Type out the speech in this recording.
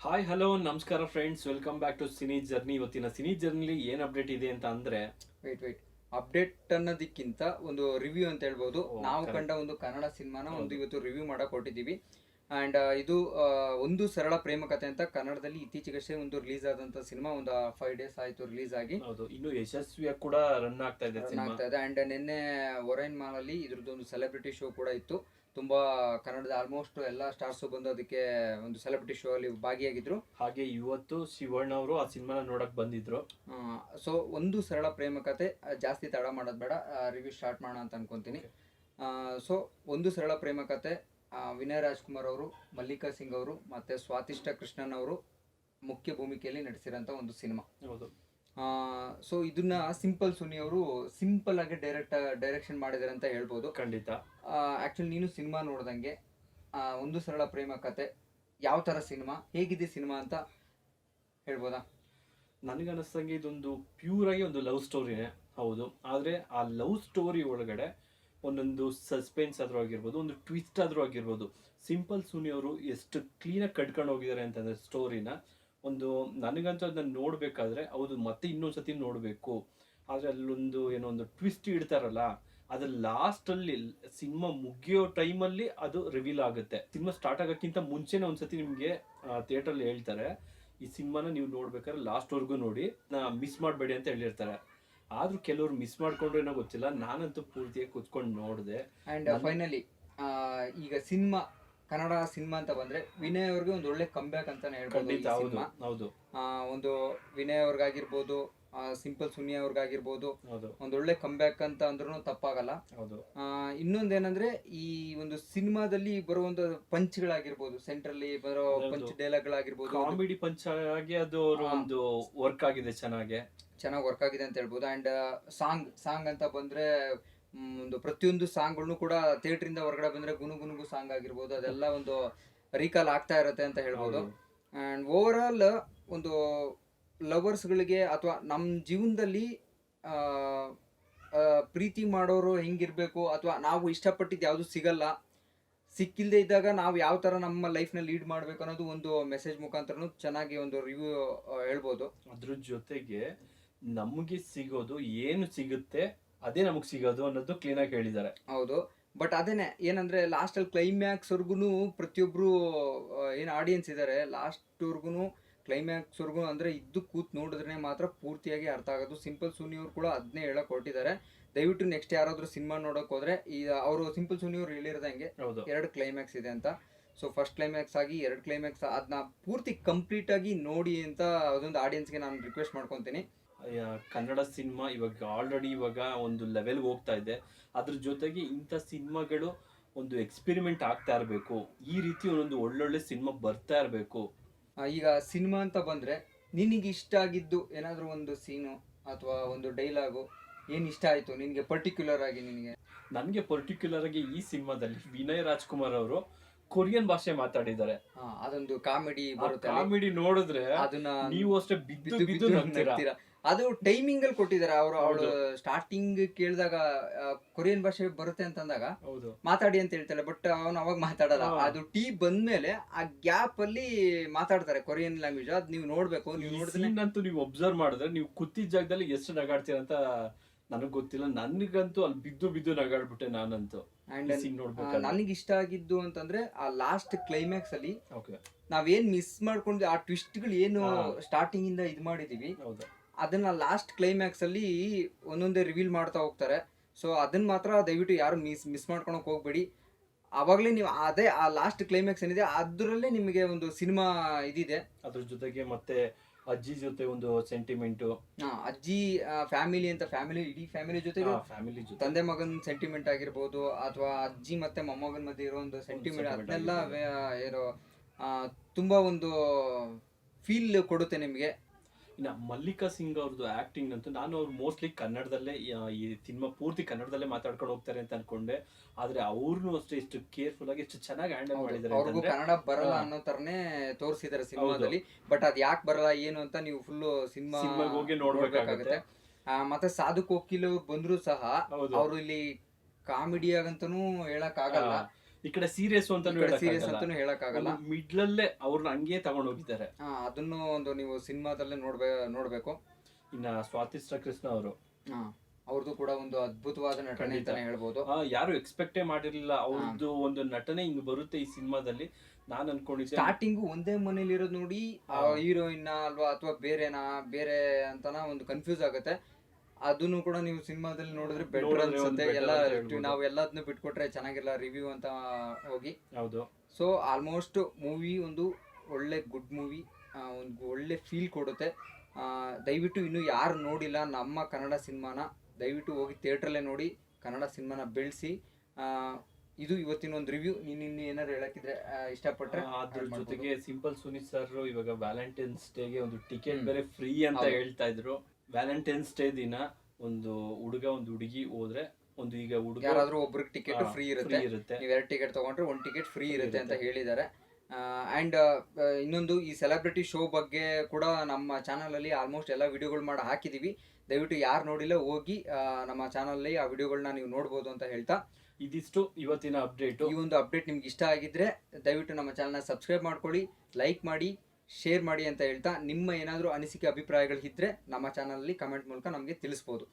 Hi hello ನಮಸ್ಕಾರ friends welcome back to cine journey ಇವತ್ತಿನ cine ಜರ್ನಿಲಿ ಏನು ಅಪ್ಡೇಟ್ ಇದೆ ಅಂತ ಅಂದ್ರೆ ವೇಟ್ ವೇಟ್ ಅಪ್ಡೇಟ್ ಅನ್ನೋದಕ್ಕಿಂತ ಒಂದು ರಿವ್ಯೂ ಅಂತ ಹೇಳ್ಬೋದು. ನಾವು ಕಂಡ ಒಂದು ಕನ್ನಡ ಸಿನಿಮಾನ ಒಂದು ಇವತ್ತು ರಿವ್ಯೂ ಮಾಡಕ್ ಹೊಟ್ಟಿದ್ದೀವಿ ಅಂಡ್ ಇದು ಒಂದು ಸರಳ ಪ್ರೇಮ ಕಥೆ ಅಂತ ಕನ್ನಡದಲ್ಲಿ ಇತ್ತೀಚೆಗಷ್ಟೇ ಒಂದು ರಿಲೀಸ್ ಆದಂತ ಸಿನಿಮಾ ಒಂದು ಫೈವ್ ಡೇಸ್ ಆಯಿತು ರಿಲೀಸ್ ಆಗಿ. ಹೌದು. ಇನ್ನು ಯಶಸ್ವಿಯಾಗಿ ಕೂಡ ರನ್ ಆಗ್ತಾ ಇದೆ ರನ್ ಆಗ್ತಾ ಇದೆ. ಆ್ಯಂಡ್ ನಿನ್ನೆ ಒರೈನ್ ಮಾಲಲ್ಲಿ ಇದ್ರದ್ದು ಒಂದು ಸೆಲೆಬ್ರಿಟಿ ಶೋ ಕೂಡ ಇತ್ತು. ತುಂಬಾ ಕನ್ನಡದ ಆಲ್ಮೋಸ್ಟ್ ಎಲ್ಲ ಸ್ಟಾರ್ಸ್ ಬಂದು ಅದಕ್ಕೆ ಒಂದು ಸೆಲೆಬ್ರಿಟಿ ಶೋ ಅಲ್ಲಿ ಭಾಗಿಯಾಗಿದ್ರು. ಹಾಗೆ ಇವತ್ತು ಶಿವಣ್ಣ ಅವರು ಆ ಸಿನಿಮಾನ ನೋಡಕ್ ಬಂದಿದ್ರು. ಸೊ ಒಂದು ಸರಳ ಪ್ರೇಮ ಕತೆ ಜಾಸ್ತಿ ತಡ ಮಾಡೋದು ಬೇಡ. ರಿವ್ಯೂ ಸ್ಟಾರ್ಟ್ ಮಾಡೋಣ ಅಂತ ಅನ್ಕೊಂತೀನಿ. ಸೊ ಒಂದು ಸರಳ ಪ್ರೇಮ ಆ, ವಿನಯ್ ರಾಜ್ಕುಮಾರ್ ಅವರು ಮಲ್ಲಿಕಾ ಸಿಂಗ್ ಅವರು ಮತ್ತು ಸ್ವಾತಿಷ್ಠ ಕೃಷ್ಣನ್ ಅವರು ಮುಖ್ಯ ಭೂಮಿಕೆಯಲ್ಲಿ ನಡೆಸಿರೋಂಥ ಒಂದು ಸಿನಿಮಾ. ಹೌದು. ಸೊ ಇದನ್ನ ಸಿಂಪಲ್ ಸುನಿ ಅವರು ಸಿಂಪಲ್ ಆಗಿ ಡೈರೆಕ್ಟ್ ಡೈರೆಕ್ಷನ್ ಮಾಡಿದ್ದಾರೆ ಅಂತ ಹೇಳ್ಬೋದು. ಖಂಡಿತ. ಆಕ್ಚುಲಿ ನೀನು ಸಿನಿಮಾ ನೋಡ್ದಂಗೆ ಒಂದು ಸರಳ ಪ್ರೇಮ ಕಥೆ ಯಾವ ಥರ ಸಿನಿಮಾ ಹೇಗಿದೆ ಸಿನಿಮಾ ಅಂತ ಹೇಳ್ಬೋದಾ? ನನಗನ್ನಿಸ್ತಂಗೆ ಇದೊಂದು ಪ್ಯೂರಾಗಿ ಆಗಿ ಒಂದು ಲವ್ ಸ್ಟೋರಿನೇ ಹೌದು. ಆದರೆ ಆ ಲವ್ ಸ್ಟೋರಿ ಒಳಗಡೆ ಒಂದೊಂದು ಸಸ್ಪೆನ್ಸ್ ಆದರೂ ಆಗಿರ್ಬೋದು, ಒಂದು ಟ್ವಿಸ್ಟ್ ಆದರೂ ಆಗಿರ್ಬೋದು ಸಿಂಪಲ್ ಸುನಿ ಅವರು ಎಷ್ಟು ಕ್ಲೀನಾಗಿ ಕಟ್ಕೊಂಡು ಹೋಗಿದ್ದಾರೆ ಅಂತಂದರೆ ಸ್ಟೋರಿನ ಒಂದು ನನಗಂತೂ ಅದನ್ನ ನೋಡಬೇಕಾದ್ರೆ ಹೌದು, ಮತ್ತೆ ಇನ್ನೊಂದು ಸತಿ ನೋಡಬೇಕು. ಆದರೆ ಅಲ್ಲೊಂದು ಏನೋ ಒಂದು ಟ್ವಿಸ್ಟ್ ಇಡ್ತಾರಲ್ಲ ಅದು ಲಾಸ್ಟಲ್ಲಿ ಸಿನಿಮಾ ಮುಗಿಯೋ ಟೈಮಲ್ಲಿ ಅದು ರಿವೀಲ್ ಆಗುತ್ತೆ. ಸಿನಿಮಾ ಸ್ಟಾರ್ಟ್ ಆಗೋಕ್ಕಿಂತ ಮುಂಚೆನೇ ಒಂದ್ಸತಿ ನಿಮಗೆ ಥಿಯೇಟರ್ ಅಲ್ಲಿ ಹೇಳ್ತಾರೆ, ಈ ಸಿನಿಮಾನ ನೀವು ನೋಡ್ಬೇಕಾದ್ರೆ ಲಾಸ್ಟ್ವರೆಗೂ ನೋಡಿ ನೋಡಿ ಮಿಸ್ ಮಾಡಬೇಡಿ ಅಂತ ಹೇಳಿರ್ತಾರೆ. ಆದ್ರೂ ಕೆಲವ್ರು ಮಿಸ್ ಮಾಡ್ಕೊಂಡ್ರೇನೋ ಗೊತ್ತಿಲ್ಲ. ನಾನಂತೂ ಪೂರ್ತಿಯಾಗಿ ಕುತ್ಕೊಂಡು ನೋಡಿದೆ. ಅಂಡ್ ನನ್- ಫೈನಲಿ ಈಗ ಸಿನಿಮಾ ಕನ್ನಡ ಸಿನಿಮಾ ಅಂತ ಬಂದ್ರೆ ವಿನಯ್ ಅವ್ರಿಗೆ ಒಂದು ಒಳ್ಳೆ ಕಂಬ್ಯಾಕ್ ಅಂತಾನೆ ಹೇಳ್ಬೋದು ಈ ಹೌದು ಹೌದು. ಒಂದು ವಿನಯ್ ಅವ್ರಿಗಾಗಿರ್ಬೋದು ಸಿಂಪಲ್ ಸುನಿ ಅವ್ರಿಗಾಗಿರ್ಬೋದು. ಹೌದು. ಒಂದು ಒಳ್ಳೆ ಕಂಬ್ಯಾಕ್ ಅಂತ ಅಂದ್ರೂ ತಪ್ಪಾಗಲ್ಲ. ಆ, ಇನ್ನೊಂದೇನಂದ್ರೆ ಈ ಒಂದು ಸಿನಿಮಾದಲ್ಲಿ ಬರೋ ಒಂದು ಪಂಚ್ಗಳಾಗಿರ್ಬೋದು ಸೆಂಟ್ರಲ್ಲಿ ಬರೋ ಪಂಚ್ ಡೈಲಾಗ್ ಗಳಾಗಿರ್ಬೋದು ಕಾಮಿಡಿ ಪಂಚ್ ಆಗಿ ಅದು ಒಂದು ವರ್ಕ್ ಆಗಿದೆ ಚೆನ್ನಾಗಿ. ಚೆನ್ನಾಗಿ ವರ್ಕ್ ಆಗಿದೆ ಅಂತ ಹೇಳ್ಬೋದು. ಅಂಡ್ ಸಾಂಗ್ ಸಾಂಗ್ ಅಂತ ಬಂದ್ರೆ ಒಂದು ಪ್ರತಿಯೊಂದು ಸಾಂಗ್ ಸಾಂಗ್ಗಳನ್ನು ಕೂಡ ಥಿಯೇಟರ್ ಇಂದ ಹೊರಗಡೆ ಬಂದ್ರೆ ಗುನು ಗುನುಗು ಸಾಂಗ್ ಆಗಿರ್ಬೋದು. ಅದೆಲ್ಲ ಒಂದು ರೀಕಾಲ್ ಆಗ್ತಾ ಇರುತ್ತೆ ಅಂತ ಹೇಳ್ಬೋದು. ಅಂಡ್ ಓವರ್ ಆಲ್ ಒಂದು ಲವರ್ಸ್ಗಳಿಗೆ ಅಥವಾ ನಮ್ಮ ಜೀವನದಲ್ಲಿ ಪ್ರೀತಿ ಮಾಡೋರು ಹೆಂಗಿರಬೇಕು ಅಥವಾ ನಾವು ಇಷ್ಟಪಟ್ಟಿದ್ದು ಯಾವುದು ಸಿಗಲ್ಲ ಸಿಕ್ಕಿಲ್ಲದೆ ಇದ್ದಾಗ ನಾವು ಯಾವ ಥರ ನಮ್ಮ ಲೈಫ್ನ ಲೀಡ್ ಮಾಡಬೇಕು ಅನ್ನೋದು ಒಂದು ಮೆಸೇಜ್ ಮುಖಾಂತರನು ಚೆನ್ನಾಗಿ ಒಂದು ರಿವ್ಯೂ ಹೇಳ್ಬೋದು. ಅದ್ರ ಜೊತೆಗೆ ನಮಗೆ ಸಿಗೋದು ಏನು ಸಿಗುತ್ತೆ ಅದೇ ನಮಗೆ ಸಿಗೋದು ಅನ್ನೋದು ಕ್ಲೀನಾಗಿ ಆಗಿ ಹೇಳಿದ್ದಾರೆ. ಹೌದು. ಬಟ್ ಅದೇನೆ ಏನಂದ್ರೆ ಲಾಸ್ಟ್ ಅಲ್ಲಿ ಕ್ಲೈಮ್ಯಾಕ್ಸ್ ಏನು ಪ್ರತಿಯೊಬ್ರು ಆ, ಏನ್ ಆಡಿಯನ್ಸ್ ಇದ್ದಾರೆ ಲಾಸ್ಟ್ ವರ್ಗುನು ಕ್ಲೈಮ್ಯಾಕ್ಸ್ ವರ್ಗು ಅಂದ್ರೆ ಇದ್ದು ಕೂತ್ ನೋಡಿದ್ರೆ ಮಾತ್ರ ಪೂರ್ತಿಯಾಗಿ ಅರ್ಥ ಆಗೋದು. ಸಿಂಪಲ್ ಸುನಿ ಅವ್ರು ಕೂಡ ಅದನ್ನೇ ಹೇಳಕ್ ಹೊರಟಿದ್ದಾರೆ. ದಯವಿಟ್ಟು ನೆಕ್ಸ್ಟ್ ಯಾರಾದರೂ ಸಿನಿಮಾ ನೋಡಕ್ ಹೋದ್ರೆ ಈ ಅವರು ಸಿಂಪಲ್ ಸುನಿ ಅವರು ಹೇಳಿರ್ದಂಗೆ ಹೌದು. ಎರಡು ಕ್ಲೈಮ್ಯಾಕ್ಸ್ ಇದೆ ಅಂತ. ಸೊ ಫಸ್ಟ್ ಕ್ಲೈಮ್ಯಾಕ್ಸ್ ಆಗಿ ಎರಡು ಕ್ಲೈಮ್ಯಾಕ್ಸ್ ಅದನ್ನ ಪೂರ್ತಿ ಕಂಪ್ಲೀಟ್ ಆಗಿ ನೋಡಿ ಅಂತ ಅದೊಂದು ಆಡಿಯನ್ಸ್ಗೆ ನಾನು ರಿಕ್ವೆಸ್ಟ್ ಮಾಡ್ಕೊತೀನಿ. ಕನ್ನಡ ಸಿನಿಮಾ ಇವಾಗ ಆಲ್ರೆಡಿ ಇವಾಗ ಒಂದು ಲೆವೆಲ್ಗೆ ಹೋಗ್ತಾ ಇದೆ. ಅದ್ರ ಜೊತೆಗೆ ಇಂಥ ಸಿನಿಮಾಗಳು ಒಂದು ಎಕ್ಸ್ಪೆರಿಮೆಂಟ್ ಆಗ್ತಾ ಇರಬೇಕು. ಈ ರೀತಿ ಒಂದೊಂದು ಒಳ್ಳೊಳ್ಳೆ ಸಿನಿಮಾ ಬರ್ತಾ ಇರಬೇಕು. ಈಗ ಸಿನಿಮಾ ಅಂತ ಬಂದ್ರೆ ನಿನಗೆ ಇಷ್ಟ ಆಗಿದ್ದು ಏನಾದರೂ ಒಂದು ಸೀನು ಅಥವಾ ಒಂದು ಡೈಲಾಗು ಏನು ಇಷ್ಟ ಆಯ್ತು ನಿನಗೆ ಪರ್ಟಿಕ್ಯುಲರ್ ಆಗಿ ನಿನಗೆ? ನನಗೆ ಪರ್ಟಿಕ್ಯುಲರ್ ಆಗಿ ಈ ಸಿನಿಮಾದಲ್ಲಿ ವಿನಯ್ ರಾಜ್ಕುಮಾರ್ ಅವರು ಕೊರಿಯನ್ ಭಾಷೆ ಮಾತಾಡಿದ್ದಾರೆ. ಅದೊಂದು ಕಾಮಿಡಿ ಬರುತ್ತೆ ಕಾಮಿಡಿ ನೋಡಿದ್ರೆ ಅದನ್ನ ನೀವು ಅಷ್ಟೇ ಬಿದ್ದು ಬಿದ್ದು ನಗ್ತೀರಾ. ಅದು ಟೈಮಿಂಗ್ ಅಲ್ಲಿ ಕೊಟ್ಟಿದ್ದಾರೆ. ಅವರು ಅವಳು ಸ್ಟಾರ್ಟಿಂಗ್ ಕೇಳಿದಾಗ ಕೊರಿಯನ್ ಭಾಷೆ ಬರುತ್ತೆ ಅಂತಂದಾಗ ಹೌದು. ಮಾತಾಡಿ ಅಂತ ಹೇಳ್ತಾಳೆ ಬಟ್ ಅವನು ಅವಾಗ ಮಾತಾಡಲ್ಲ. ಅದು ಟೀ ಬಂದ್ಮೇಲೆ ಆ ಗ್ಯಾಪ್ ಅಲ್ಲಿ ಮಾತಾಡ್ತಾರೆ ಕೊರಿಯನ್ ಲ್ಯಾಂಗ್ವೇಜ್ ಅದ್ ನೀವು ನೋಡ್ಬೇಕು ನೀವು ನೋಡಿದ್ರೆ ನೀವು ಒಬ್ಸರ್ವ್ ಮಾಡಿದ್ರೆ ನೀವು ಕೂತಿದ್ದ ಜಾಗದಲ್ಲಿ ಎಷ್ಟು ನಗಾಡ್ತೀರ ಅಂತ ನನಗ್ ಗೊತ್ತಿಲ್ಲ. ನನಗಂತೂ ಅಲ್ಲಿ ಬಿದ್ದು ಬಿದ್ದು ನಗಾಡ್ಬಿಟ್ಟೆ ನಾನಂತೂ. ನನಗೆ ಇಷ್ಟ ಆಗಿದ್ದು ಅಂತಂದ್ರೆ ಆ ಲಾಸ್ಟ್ ಕ್ಲೈಮ್ಯಾಕ್ಸ್ ಅಲ್ಲಿ ನಾವೇನ್ ಮಿಸ್ ಮಾಡ್ಕೊಂಡ್ವಿ ಆ ಟ್ವಿಸ್ಟ್ಗಳು ಏನು. ಸ್ಟಾರ್ಟಿಂಗ್ ಇಂದ ಇದು ಮಾಡಿದೀವಿ. ಹೌದು. ಅದನ್ನ ಲಾಸ್ಟ್ ಕ್ಲೈಮ್ಯಾಕ್ಸ್ ಅಲ್ಲಿ ಒಂದೊಂದೇ ರಿವೀಲ್ ಮಾಡ್ತಾ ಹೋಗ್ತಾರೆ. ಸೊ ಅದನ್ನ ಮಾತ್ರ ದಯವಿಟ್ಟು ಯಾರು ಮಿಸ್ ಮಿಸ್ ಮಾಡ್ಕೊಳಕ್ ಹೋಗ್ಬೇಡಿ. ಅವಾಗಲೇ ನೀವು ಅದೇ ಆ ಲಾಸ್ಟ್ ಕ್ಲೈಮ್ಯಾಕ್ಸ್ ಏನಿದೆ ಅದರಲ್ಲೇ ನಿಮಗೆ ಒಂದು ಸಿನಿಮಾ ಇದಿದೆ. ಅದ್ರ ಜೊತೆಗೆ ಮತ್ತೆ ಅಜ್ಜಿ ಜೊತೆ ಒಂದು ಸೆಂಟಿಮೆಂಟ್ ಅಜ್ಜಿ ಫ್ಯಾಮಿಲಿ ಅಂತ ಫ್ಯಾಮಿಲಿ ಇಡೀ ಫ್ಯಾಮಿಲಿ ಜೊತೆಗೆ ಫ್ಯಾಮಿಲಿ ಜೊತೆ. ತಂದೆ ಮಗನ ಸೆಂಟಿಮೆಂಟ್ ಆಗಿರ್ಬೋದು ಅಥವಾ ಅಜ್ಜಿ ಮತ್ತೆ ಮೊಮ್ಮಗನ ಮಧ್ಯೆ ಇರೋ ಒಂದು ಸೆಂಟಿಮೆಂಟ್ ಅದನ್ನೆಲ್ಲ. ಏನೋ ತುಂಬಾ ಒಂದು ಫೀಲ್ ಕೊಡುತ್ತೆ ನಿಮಗೆ. ಇನ್ನ ಮಲ್ಲಿಕಾ ಸಿಂಗ್ ಅವ್ರದ್ದು ಆಕ್ಟಿಂಗ್ ಅಂತೂ ನಾನು ಅವ್ರು ಮೋಸ್ಟ್ಲಿ ಕನ್ನಡದಲ್ಲೇ ಈ ಸಿನಿಮಾ ಪೂರ್ತಿ ಕನ್ನಡದಲ್ಲೇ ಮಾತಾಡ್ಕೊಂಡು ಹೋಗ್ತಾರೆ ಅಂತ ಅನ್ಕೊಂಡೆ. ಆದ್ರೆ ಅವ್ರನ್ನೂ ಅಷ್ಟೇ ಇಷ್ಟು ಕೇರ್ಫುಲ್ ಆಗಿ ಇಷ್ಟು ಚೆನ್ನಾಗಿ ಹ್ಯಾಂಡಲ್ ಮಾಡಿದ್ದಾರೆ ಅವ್ರಿಗೂ ಕನ್ನಡ ಬರಲ್ಲ ಅನ್ನೋ ತರನೇ ತೋರಿಸಿದ್ದಾರೆ ಸಿನಿಮಾದಲ್ಲಿ. ಬಟ್ ಅದು ಯಾಕೆ ಬರಲ್ಲ ಏನು ಅಂತ ನೀವು ಫುಲ್ ಸಿನಿಮಾ ಹೋಗಿ ನೋಡ್ಬೇಕಾಗುತ್ತೆ. ಮತ್ತೆ ಸಾಧು ಕೋಕಿಲ್ ಅವ್ರು ಬಂದ್ರು ಸಹ ಅವರು ಅವ್ರು ಇಲ್ಲಿ ಕಾಮಿಡಿ ಆಗಂತನೂ ಹೇಳಕ್ ಆಗಲ್ಲ. ಈ ಕಡೆ ಸೀರಿಯಸ್ ಅಂತ ಸೀರಿಯಸ್ ಅಂತಾನು ಹೇಳಕ್ಕಾಗಲ್ಲ ಮಿಡ್ಲಲ್ಲೇ ಅವ್ರನ್ನ ಹಂಗೆ ತಗೊಂಡು ಹೋಗಿದ್ದಾರೆ ಅದನ್ನು ಒಂದು ನೀವು ಸಿನಿಮಾದಲ್ಲೇ ನೋಡ್ಬೇ ನೋಡ್ಬೇಕು. ಇನ್ನ ಸ್ವಾತಿ ಕೃಷ್ಣ ಅವರು. ಅವ್ರದ್ದು ಕೂಡ ಒಂದು ಅದ್ಭುತವಾದ ನಟನೆ ಅಂತ ಅಂತಾನೆ ಹೇಳ್ಬೋದು. ಯಾರು ಎಕ್ಸ್ಪೆಕ್ಟೇ ಮಾಡಿರ್ಲಿಲ್ಲ. ಅವ್ರದ್ದು ಒಂದು ನಟನೆ ಹಿಂಗ್ ಬರುತ್ತೆ ಈ ಸಿನಿಮಾದಲ್ಲಿ. ನಾನ್ ಅನ್ಕೊಂಡಿದ್ದೆ. ಸ್ಟಾರ್ಟಿಂಗ್ ಒಂದೇ ಮನೇಲಿ ಇರೋದು ನೋಡಿ ಆ ಹೀರೋಯಿನ್ ಅಲ್ವಾ ಅಥವಾ ಬೇರೆನಾ ಬೇರೆ ಅಂತನ ಒಂದು ಕನ್ಫ್ಯೂಸ್ ಆಗುತ್ತೆ. ಅದನ್ನು ಕೂಡ ನೀವು ಸಿನಿಮಾದಲ್ಲಿ ನೋಡಿದ್ರೆ ಬೆಟರ್ ಅನ್ಸುತ್ತೆ. ಎಲ್ಲ ನಾವು ಎಲ್ಲದನ್ನು ಬಿಟ್ಕೊಟ್ರೆ ಚೆನ್ನಾಗಿಲ್ಲ ರಿವ್ಯೂ ಅಂತ ಹೋಗಿ. ಹೌದು. ಸೊ ಆಲ್ಮೋಸ್ಟ್ ಮೂವಿ ಒಂದು ಒಳ್ಳೆ ಗುಡ್ ಮೂವಿ ಒಂದು ಒಳ್ಳೆ ಫೀಲ್ ಕೊಡುತ್ತೆ. ದಯವಿಟ್ಟು ಇನ್ನು ಯಾರು ನೋಡಿಲ್ಲ ನಮ್ಮ ಕನ್ನಡ ಸಿನಿಮಾನ ದಯವಿಟ್ಟು ಹೋಗಿ ಥಿಯೇಟ್ರಲ್ಲೇ ನೋಡಿ ಕನ್ನಡ ಸಿನಿಮಾನ ಬೆಳೆಸಿ. ಇದು ಇವತ್ತಿನ ಒಂದು ರಿವ್ಯೂ ನೀನು ಇನ್ನು ಏನಾದ್ರು ಹೇಳಕ್ಕಿದ್ರೆ ಇಷ್ಟಪಟ್ಟರೆ ಇಷ್ಟಪಟ್ರೆ ಅದ್ರ ಜೊತೆಗೆ ಸಿಂಪಲ್ ಸುನೀತ್ ಸರ್ ಇವಾಗ ವ್ಯಾಲೆಂಟೈನ್ಸ್ ಡೇಗೆ ಒಂದು ಟಿಕೆಟ್. ಬೇರೆ ಫ್ರೀ ಅಂತ ಹೇಳ್ತಾ ಇದ್ರು. ವ್ಯಾಲೆಂಟೈನ್ಸ್ ಡೇ ದಿನ ಒಂದು ಹುಡುಗ ಒಂದು ಹುಡುಗಿ ಹೋದ್ರೆ ಒಂದು ಈಗ ಹುಡುಗ ಯಾರಾದ್ರೂ ಒಬ್ರಿಗೆ ಟಿಕೆಟ್ ಫ್ರೀ ಇರುತ್ತೆ. ಇರುತ್ತೆ. ನೀವು ಎರಡು ಟಿಕೆಟ್ ತಗೊಂಡ್ರೆ ಒಂದು ಟಿಕೆಟ್ ಫ್ರೀ ಇರುತ್ತೆ ಅಂತ. ಹೇಳಿದ್ದಾರೆ. ಆ್ಯಂಡ್ ಇನ್ನೊಂದು ಈ ಸೆಲೆಬ್ರಿಟಿ ಶೋ ಬಗ್ಗೆ ಕೂಡ ನಮ್ಮ ಚಾನಲಲ್ಲಿ ಆಲ್ಮೋಸ್ಟ್ ಎಲ್ಲ ವಿಡಿಯೋಗಳು ಮಾಡಿ ಹಾಕಿದ್ದೀವಿ ದಯವಿಟ್ಟು ಯಾರು ನೋಡಿಲ್ಲ ಹೋಗಿ ನಮ್ಮ ಚಾನಲಲ್ಲಿ ಆ ವಿಡಿಯೋಗಳನ್ನ ನೀವು ನೋಡ್ಬೋದು ಅಂತ ಹೇಳ್ತಾ. ಇದಿಷ್ಟು ಇವತ್ತಿನ ಅಪ್ಡೇಟ್ ಈ ಒಂದು ಅಪ್ಡೇಟ್ ನಿಮ್ಗೆ ಇಷ್ಟ ಆಗಿದ್ರೆ ದಯವಿಟ್ಟು ನಮ್ಮ ಚಾನಲ್ನ ಸಬ್ಸ್ಕ್ರೈಬ್ ಮಾಡ್ಕೊಳ್ಳಿ ಲೈಕ್ ಮಾಡಿ ಶೇರ್ ಮಾಡಿ ಅಂತ ಹೇಳ್ತಾ ನಿಮ್ಮ ಏನಾದರೂ ಅನಿಸಿಕೆ ಅಭಿಪ್ರಾಯಗಳಿದ್ದರೆ ನಮ್ಮ ಚಾನಲಲ್ಲಿ ಕಮೆಂಟ್ ಮೂಲಕ ನಮಗೆ ತಿಳಿಸ್ಬೋದು.